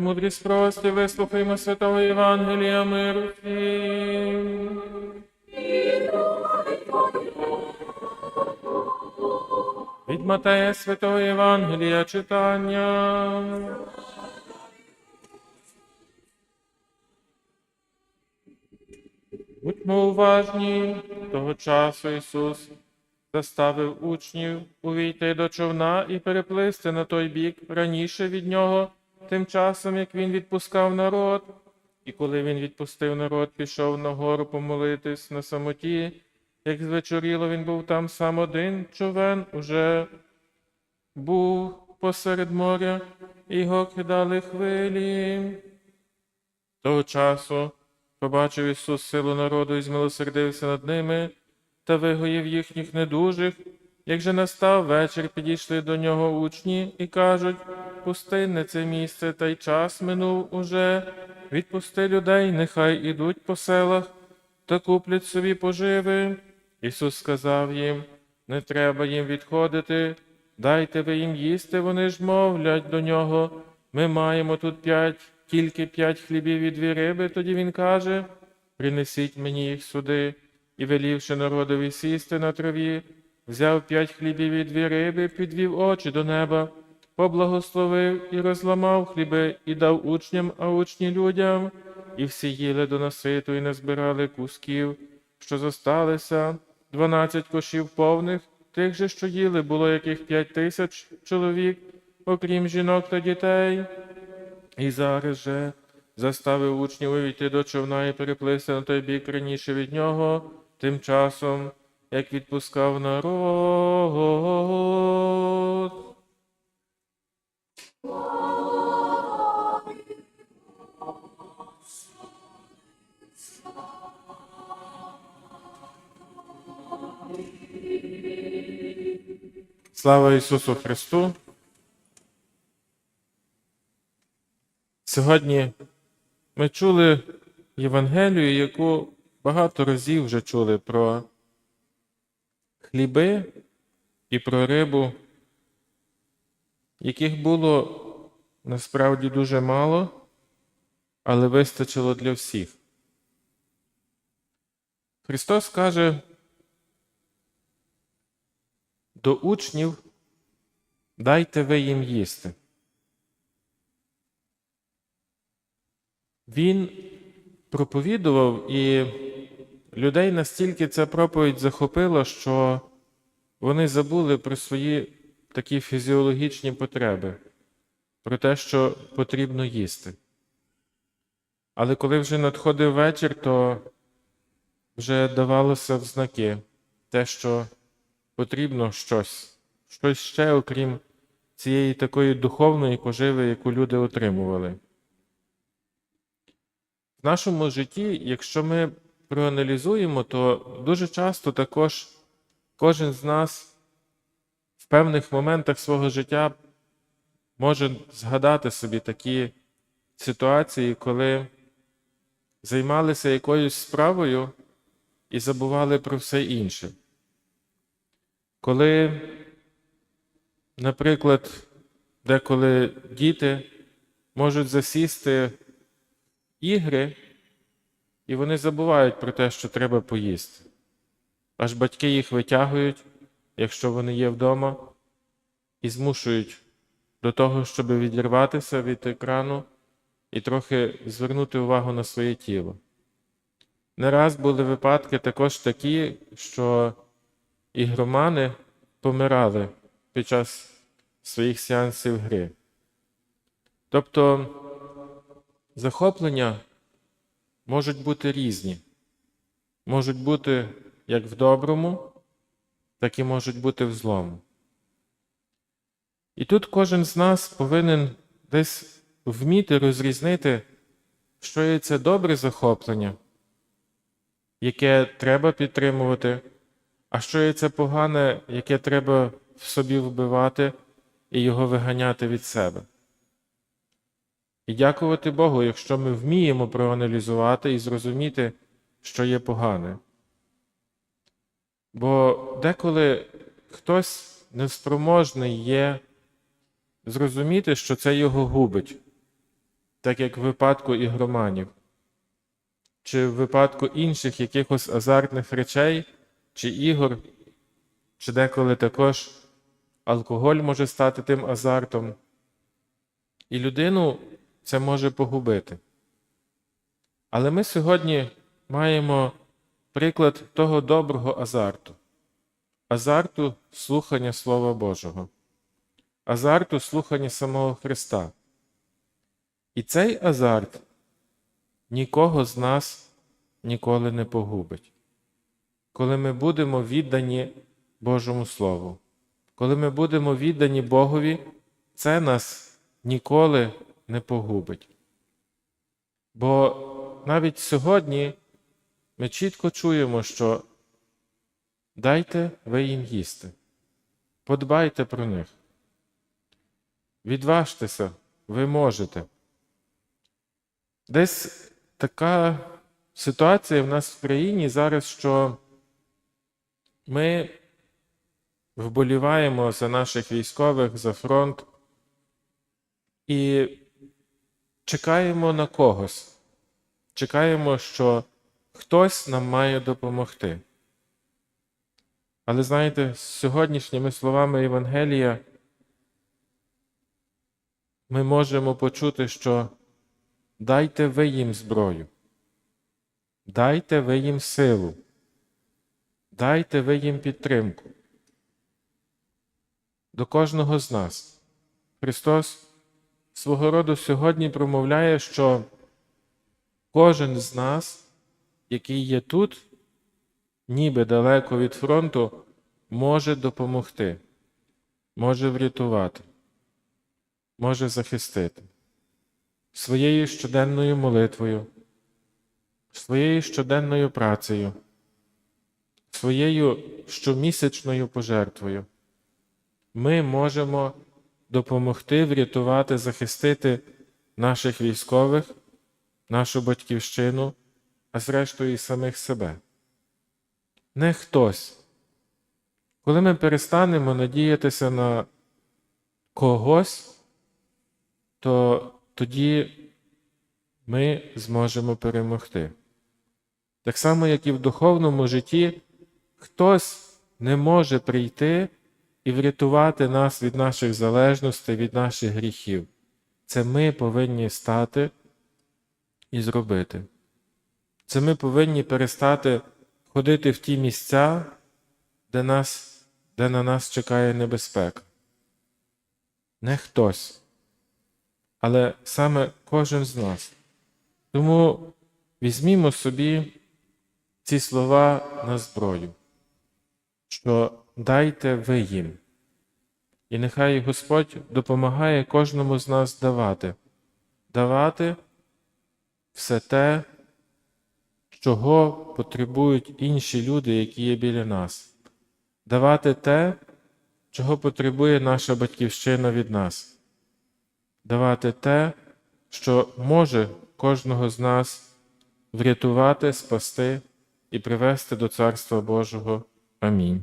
Мудрість прості, вислухаймо святого Євангелія миру. Від Матея святого Євангелія читання. Будьмо уважні, того часу Ісус заставив учнів увійти до човна і переплисти на той бік раніше від нього, тим часом, як він відпускав народ. І коли він відпустив народ, пішов на гору помолитись на самоті, як звечоріло, він був там сам один, човен уже був посеред моря, його кидали хвилі. Того часу побачив Ісус силу народу і змилосердився над ними та вигоїв їхніх недужих. Як же настав вечір, підійшли до нього учні і кажуть, пустинне це місце, та й час минув уже. Відпусти людей, нехай ідуть по селах та куплять собі поживи. Ісус сказав їм, не треба їм відходити, дайте ви їм їсти, вони ж мовлять до нього. Ми маємо тут п'ять, тільки п'ять хлібів і дві риби. Тоді він каже: Принесіть мені їх сюди, і велівши народові сісти на траві, взяв п'ять хлібів і дві риби, підвів очі до неба, поблагословив і розламав хліби, і дав учням, а учні людям, і всі їли до наситу, і не збирали кусків, що зосталися, дванадцять кошів повних, тих же, що їли, було яких п'ять тисяч чоловік, окрім жінок та дітей. І зараз же заставив учнів увійти до човна і переплисти на той бік раніше від нього, тим часом, як відпускав народ. Слава Ісусу Христу! Сьогодні ми чули Євангелію, яку багато разів вже чули про хліби і про рибу, яких було насправді дуже мало, але вистачило для всіх. Христос каже до учнів, дайте ви їм їсти. Він проповідував, і людей настільки ця проповідь захопила, що вони забули про свої такі фізіологічні потреби, про те, що потрібно їсти. Але коли вже надходив вечір, то вже давалося в знаки те, що потрібно щось, щось ще, окрім цієї такої духовної поживи, яку люди отримували. В нашому житті, якщо ми проаналізуємо, то дуже часто також кожен з нас в певних моментах свого життя може згадати собі такі ситуації, коли займалися якоюсь справою і забували про все інше. Коли, наприклад, деколи діти можуть засісти ігри, і вони забувають про те, що треба поїсти. Аж батьки їх витягують, якщо вони є вдома, і змушують до того, щоб відірватися від екрану і трохи звернути увагу на своє тіло. Не раз були випадки також такі, що ігромани помирали під час своїх сеансів гри. Тобто захоплення можуть бути різні, можуть бути як в доброму, так і можуть бути в злому. І тут кожен з нас повинен десь вміти розрізнити, що є це добре захоплення, яке треба підтримувати, а що є це погане, яке треба в собі вбивати і його виганяти від себе. І дякувати Богу, якщо ми вміємо проаналізувати і зрозуміти, що є погане. Бо деколи хтось неспроможний є зрозуміти, що це його губить, так як в випадку ігроманів, чи в випадку інших якихось азартних речей, чи ігор, чи деколи також алкоголь може стати тим азартом. І людину це може погубити. Але ми сьогодні маємо приклад того доброго азарту, азарту слухання Слова Божого, азарту слухання самого Христа. І цей азарт нікого з нас ніколи не погубить. Коли ми будемо віддані Божому Слову, коли ми будемо віддані Богові, це нас ніколи не погубить. Бо навіть сьогодні ми чітко чуємо, що дайте ви їм їсти, подбайте про них, відважтеся, ви можете. Десь така ситуація в нас в країні зараз, що ми вболіваємо за наших військових, за фронт і чекаємо на когось. Чекаємо, що хтось нам має допомогти. Але знаєте, з сьогоднішніми словами Євангелія ми можемо почути, що дайте ви їм зброю, дайте ви їм силу, дайте ви їм підтримку. До кожного з нас. Христос свого роду сьогодні промовляє, що кожен з нас, який є тут, ніби далеко від фронту, може допомогти, може врятувати, може захистити своєю щоденною молитвою, своєю щоденною працею, своєю щомісячною пожертвою. Ми можемо допомогти врятувати, захистити наших військових, нашу батьківщину, а зрештою і самих себе. Не хтось. Коли ми перестанемо надіятися на когось, то тоді ми зможемо перемогти. Так само, як і в духовному житті, хтось не може прийти і врятувати нас від наших залежностей, від наших гріхів. Це ми повинні стати і зробити. Це ми повинні перестати ходити в ті місця, де, нас, де на нас чекає небезпека. Не хтось, але саме кожен з нас. Тому візьмімо собі ці слова на зброю, що дайте ви їм. І нехай Господь допомагає кожному з нас давати, давати все те, чого потребують інші люди, які є біля нас, давати те, чого потребує наша батьківщина від нас, давати те, що може кожного з нас врятувати, спасти і привести до Царства Божого. 分明